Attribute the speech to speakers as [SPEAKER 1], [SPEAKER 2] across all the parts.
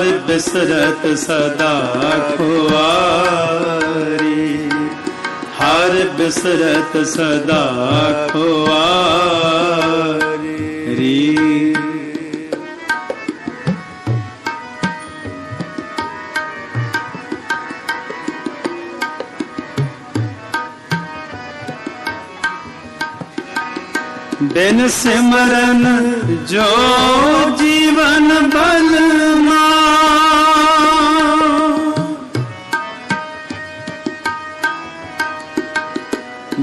[SPEAKER 1] ਹਰ ਬਿਸਰਤ ਸਦਾ ਖੁਆਰੀ। ਹਰ ਬਿਸਰਤ ਸਦਾ ਖੁਆਰੀ। ਬਿਨ ਸਿਮਰਨ ਜੋ ਜੀਵਨ ਬਲ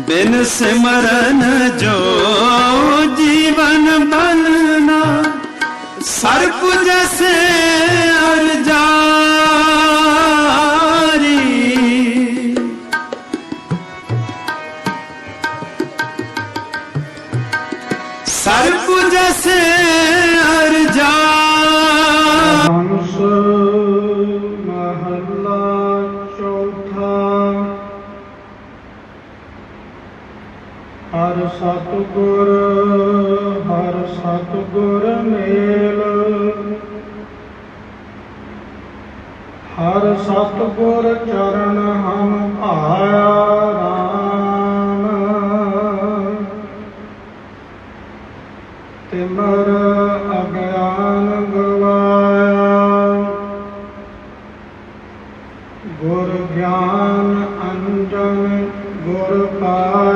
[SPEAKER 1] ਬਿਨ ਸਿਮਰਨ ਜੋ ਜੀਵਨ ਬਲਨਾ ਸਰਪ ਜੈਸੇ ਅਰਜਾਰੀ ਸਰਪ ਜੈਸੇ ਅਰਜਾ
[SPEAKER 2] ਹਰ ਸਤਿਗੁਰ ਹਰ ਸਤਿਗੁਰ ਮੇਲ। ਹਰ ਸਤਿਗੁਰ ਚਰਨ ਹਮ ਭਾਇਆ ਰਾਮ। ਤਿਮਰ ਅਗਿਆਨ ਗਵਾਇਆ। ਗੁਰ ਗਿਆਨ ਅੰਜਨ ਗੁਰ ਕਾ